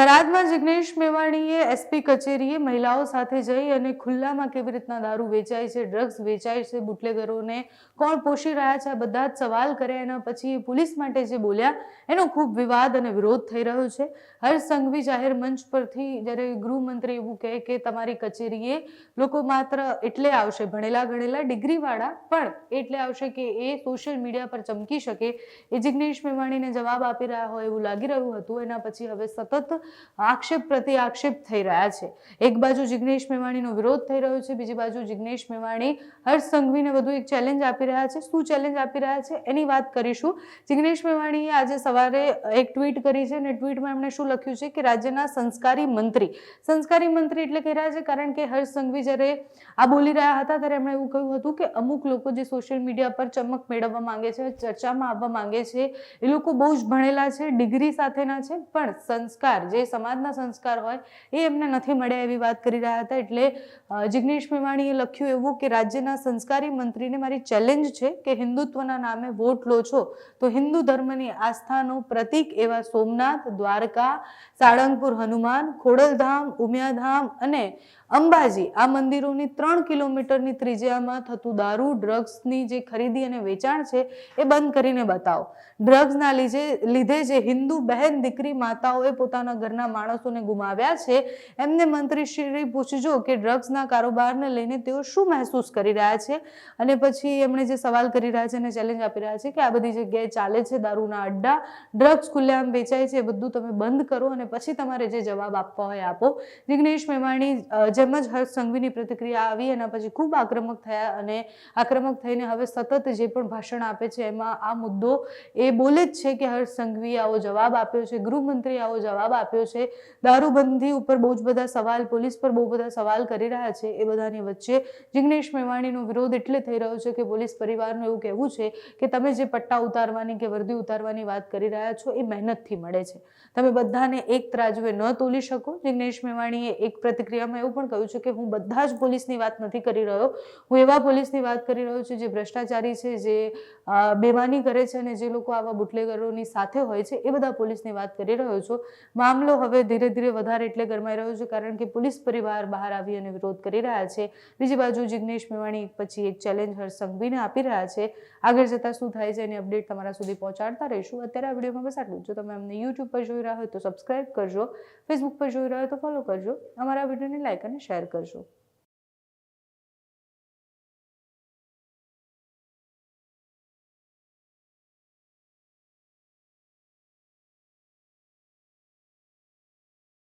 થરાદમાં Jignesh મેવાણીએ SP કચેરીએ મહિલાઓ સાથે જઈ અને ખુલ્લામાં કેવી રીતના દારૂ વેચાય છે, ડ્રગ્સ વેચાય છે, બુટલેગરોને કોણ પોષી રહ્યા છે, આ બધા જ સવાલ કર્યા એના પછી પોલીસ માટે જે બોલ્યા, એનો ખૂબ વિવાદ અને વિરોધ થઈ રહ્યો છે. હર્ષ સંઘવી જાહેર મંચ પરથી જ્યારે ગૃહમંત્રી એવું કહે કે તમારી કચેરીએ લોકો માત્ર એટલે આવશે, ભણેલા ગણેલા, ડિગ્રીવાળા પણ એટલે આવશે કે એ સોશિયલ મીડિયા પર ચમકી શકે, એ જિગ્નેશ મેવાણીને જવાબ આપી રહ્યા હોય એવું લાગી રહ્યું હતું, એના પછી હવે સતત આક્ષેપ પ્રતિ આક્ષેપ થઈ રહ્યા છે. એક બાજુ જિગ્નેશ મેવાણીનો વિરોધ થઈ રહ્યો છે, બીજી બાજુ જિગ્નેશ મેવાણી હર્ષ સંઘવીને વધુ એક ચેલેન્જ આપી રહ્યા છે. શું ચેલેન્જ આપી રહ્યા છે? એની વાત કરીશું. જિગ્નેશ મેવાણીએ આજે સવારે એક ટ્વીટ કરી છે અને ટ્વીટમાં એમણે શું લખ્યું છે કે રાજ્યના સંસ્કારી મંત્રી સંસ્કારી મંત્રી એટલે કહી રહ્યા છે કારણ કે હર્ષ સંઘવી જ્યારે આ બોલી રહ્યા હતા ત્યારે એમણે એવું કહ્યું હતું કે અમુક લોકો જે સોશિયલ મીડિયા પર ચમક મેળવવા માંગે છે, ચર્ચામાં આવવા માંગે છે, એ લોકો બહુ જ ભણેલા છે, ડિગ્રી સાથેના છે, પણ સંસ્કાર જે સમાજના સંસ્કાર હોય, એ એમને નથી મળ્યા એવી વાત કરી રહ્યા હતા. એટલે જિગ્નેશ મેવાણીએ લખ્યું એવું કે રાજ્યના સંસ્કારી મંત્રીને મારી ચેલેન્જ છે કે હિન્દુત્વના નામે વોટ લો છો. તો હિન્દુ ધર્મની આસ્થાનું પ્રતીક એવા સોમનાથ, દ્વારકા, સાળંગપુર, હનુમાન, ખોડલધામ, ઉમિયાધામ અને અંબાજી આ મંદિરોની ત્રણ કિલોમીટરની ત્રિજ્યામાં થતું દારૂ ડ્રગ્સની જે ખરીદી અને વેચાણ છે એ બંધ કરીને બતાવો. ડ્રગ્સના લીધે લીધે જે હિન્દુ બહેન દીકરી માતાઓએ પોતાના ઘરના માણસોને ગુમાવ્યા છે. એમને મંત્રીશ્રી પૂછજો કે ડ્રગ્સના કારોબારને લઈને તેઓ શું મહેસૂસ કરી રહ્યા છે? અને પછી એમણે જે સવાલ કરી રહ્યા છે અને ચેલેન્જ આપી રહ્યા છે કે આ બધી જગ્યાએ ચાલે છે દારૂના અડ્ડા? ડ્રગ્સ ખુલ્લેઆમ વેચાય છે, એ બધું તમે બંધ કરો અને પછી તમારે જે જવાબ આપવા હોય આપો. જિગ્નેશ મેવાણી જેમ જ હર્ષ સંઘવીની પ્રતિક્રિયા આવી એના પછી ખૂબ આક્રમક થયા અને આક્રમક થઈને હવે સતત જે પણ ભાષણ આપે છે એમાં આ મુદ્દો એ બોલે જ છે કે હર્ષ સંઘવી આવો જવાબ આપ્યો છે ગૃહમંત્રી આવો જવાબ આપ્યો છે. દારૂબંધી ઉપર બહુ જ બધા સવાલ, પોલીસ પર બહુ બધા સવાલ કરી રહ્યા છે એ બધાની વચ્ચે. જિગ્નેશ મેવાણીનો વિરોધ એટલે થઈ રહ્યો છે કે પોલીસ પરિવારનું એવું કહેવું છે કે તમે જે પટ્ટા ઉતારવાની કે વર્દી ઉતારવાની વાત કરી રહ્યા છો એ મહેનતથી મળે છે. તમે બધાને એક ત્રાજવે ન તોલી શકો. જિગ્નેશ મેવાણીએ એક પ્રતિક્રિયામાં એવું પણ કહ્યું છે કે હું બધા જ પોલીસની વાત નથી કરી રહ્યો. હું એવા પોલીસની વાત કરી રહ્યો છું જે ભ્રષ્ટાચારી છે, જે બેમાની કરે છે અને જે લોકો આવા બુટલેગરોની સાથે હોય છે એ બધા પોલીસની વાત કરી રહ્યો છું. મામલો હવે ધીરે ધીરે વધારે એટલે ગરમાઈ રહ્યો છે કારણ કે પોલીસ પરિવાર બહાર આવી અને વિરોધ કરી રહ્યા છે. બીજી બાજુ જિગ્નેશ મેવાણી પછી એક ચેલેન્જ હર્ષંઘવીને આપી રહ્યા છે. આગળ જતાં શું થાય છે એની અપડેટ તમારા સુધી પહોંચાડતા રહીશું. અત્યારે આ વિડીયોમાં બસ આટલું જો. તમે અમને યુટ્યુબ પર જોઈ રહ્યા હોય તો સબસ્ક્રાઇબ કરજો ફેસબુક પર જોઈ રહ્યા હોય તો ફોલો કરજો. અમારા વિડીયોને લાઇક અને શેર કરજો.